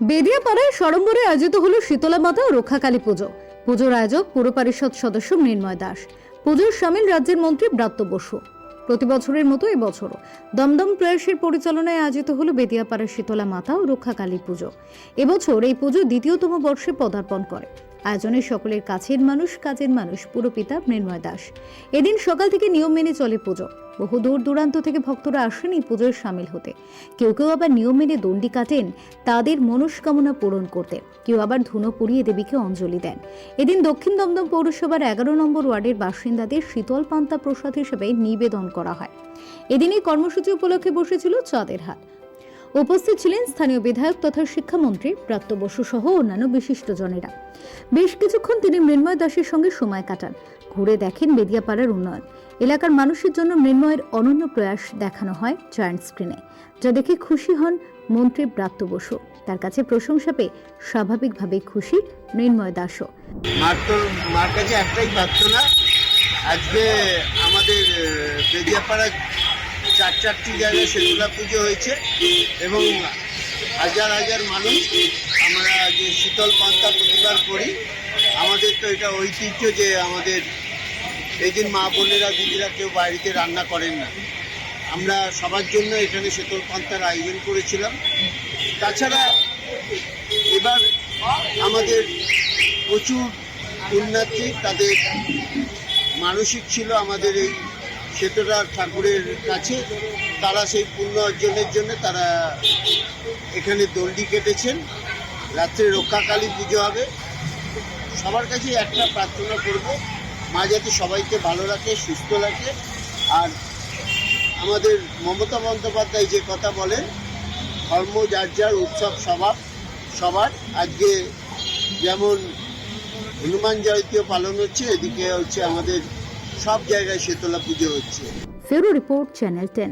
বেদিয়াপাড়ায় সড়ম্বরে আয়োজিত হল শীতলা মাতা ও রক্ষাকালী পুজো। পুজোর আয়োজক পুর পরিষদ সদস্য মৃন্ময় দাস। পুজোর সামিল রাজ্যের মন্ত্রী ব্রাত্য বসু। প্রতি বছরের মতো এবছরও দমদম প্রয়াসের পরিচালনায় আয়োজিত হল বেদিয়াপাড়া শীতলা মাতা ও রক্ষাকালী পুজো। এবছর এই পুজো দ্বিতীয়তম বর্ষে পদার্পণ করে। আয়োজনে সকলের কাছের মানুষ, কাজের মানুষ, পুরপিতা মৃন্ময় দাস। এদিন সকাল থেকে নিয়ম মেনে চলে পুজো। বহু দূর দূরান্ত থেকে ভক্তরা আসেন এই পুজোয় সামিল হতে। কেউ কেউ আবার নিয়ম মেনে দণ্ডি কাটেন, তাদের মনস্কামনা পূরণ করতে। কেউ আবার ধুনো পুড়িয়ে দেবীকে অঞ্জলি দেন। এদিন দক্ষিণ দমদম পৌরসভার এগারো নম্বর ওয়ার্ডের বাসিন্দাদের শীতল পান্তা প্রসাদ হিসেবে নিবেদন করা হয়। এদিন এই কর্মসূচি উপলক্ষে বসেছিল চাঁদের হাট। উপস্থিত ছিলেন স্থানীয় বিধায়ক তথা শিক্ষামন্ত্রী প্রাপ্ত বসু সহ অন্যান্য বিশিষ্টজনেরা। বেশ কিছুক্ষণ তিনি মৃন্ময় দাসের সঙ্গে সময় কাটান। ঘুরে দেখেন বেদিয়াপাড়ার উন্নয়ন। এলাকার মানুষের জন্য মৃন্ময়ের অনন্য প্রয়াস দেখানো হয় জয়েন্ট স্ক্রিনে যা দেখে খুশি হন মন্ত্রী ব্রাত্য বসু। তার কাছে প্রশংসা পেয়ে স্বাভাবিকভাবেই খুশি মৃন্ময় দাসও। মার তো মার কাছে একটাই প্রার্থনা আজকে আমাদের আহ, বেদিয়াপাড়ায় চার চারটি জায়গায় সেতুলা পুজো হয়েছে এবং হাজার হাজার মানুষ আমরা যে শীতল পান্তা প্রতিবার করি, আমাদের তো এটা ঐতিহ্য যে আমাদের এই দিন মা বোনেরা, দিদিরা কেউ বাড়িতে রান্না করেন না। আমরা সবার জন্য এখানে শীতল পান্তার আয়োজন করেছিলাম। তাছাড়া এবার আমাদের প্রচুর পুণ্যার্থী, তাদের মানসিক ছিল আমাদের এই সেতুরা ঠাকুরের কাছে। তারা সেই পুণ্য অর্জনের জন্য তারা এখানে দণ্ডি কেটেছেন। রাত্রে রক্ষাকালী পুজো হবে। সবার কাছে একটা প্রার্থনা করব, মা যাতে সবাইকে ভালো রাখে, সুস্থ রাখে। আর আমাদের মমতা বন্দ্যোপাধ্যায় যে কথা বলেন, ধর্ম, যার যার উৎসব স্বভাব সবার। আজকে যেমন হনুমান জয়ন্তীও পালন হচ্ছে, এদিকে হচ্ছে আমাদের সব জায়গায় শীতলা পুজো হচ্ছে। Report channel ten.